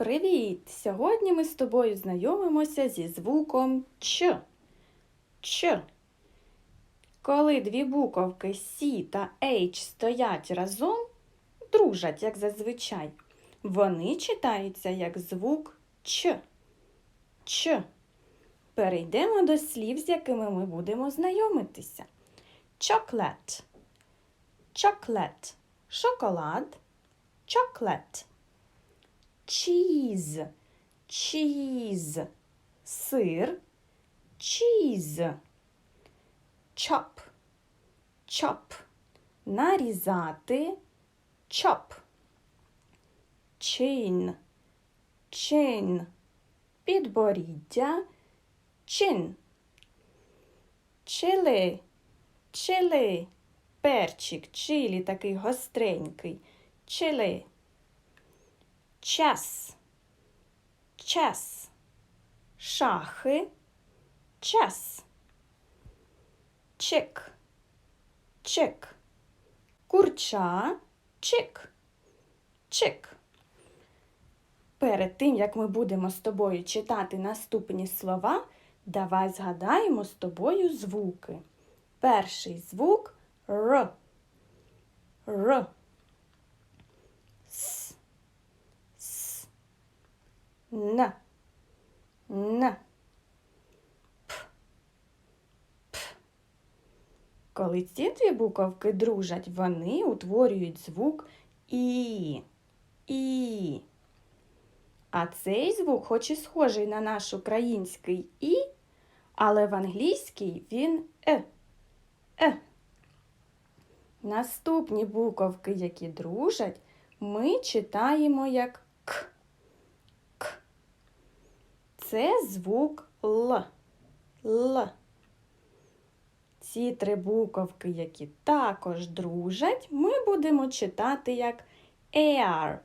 Привіт! Сьогодні ми з тобою знайомимося зі звуком Ч. Ч. Коли дві буковки С та H стоять разом, дружать, як зазвичай, вони читаються як звук Ч. Ч. Перейдемо до слів, з якими ми будемо знайомитися. Chocolate. Chocolate. Шоколад. Chocolate. Cheese. Cheese. Сир. Cheese. Chop. Chop. Нарізати. Chop. Chin. Chin. Підборіддя. Chin. Chili. Chili. Перчик, чилі такий гостренький. Chili. Час. Час. Шахи. Час. Чик. Чик. Курча. Чик. Чик. Перед тим, як ми будемо з тобою читати наступні слова, давай згадаємо з тобою звуки. Перший звук Р. Р. Н. Н. П. П. Коли ці дві буковки дружать, вони утворюють звук І. І. А цей звук, хоч і схожий на наш український І, але в англійській він Е. Е. Наступні буковки, які дружать, ми читаємо як К. К. Це звук Л. Л. Ці три буковки, які також дружать, ми будемо читати як air.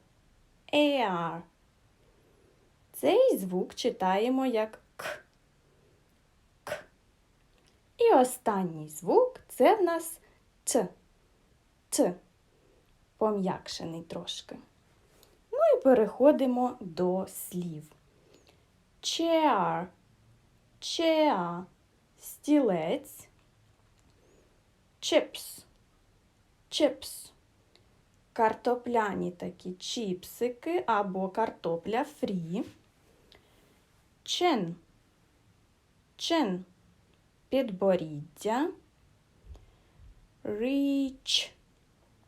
Air. Цей звук читаємо як К. К. І останній звук це в нас Т. Т. Пом'якшений трошки. Ну і переходимо до слів. Chair. Chair. Стілець. Chips. Chips. Картопляні такі чіпсики або картопля фрі. Чин. Чин. Підборіддя. Rich.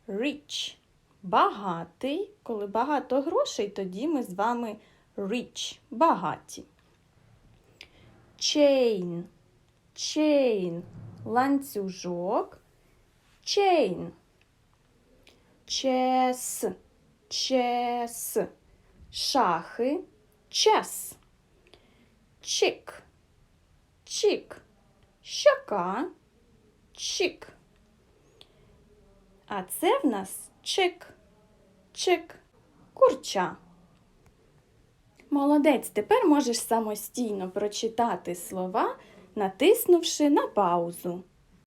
Rich. Багатий. Коли багато грошей, тоді ми з вами rich. Багаті. Chain. Chain. Ланцюжок. Chain. Чес. Чес. Шахи. Чес. Чик. Чик. Щока. Чик. А це в нас чик. Чик. Курча. Молодець, тепер можеш самостійно прочитати слова, натиснувши на паузу.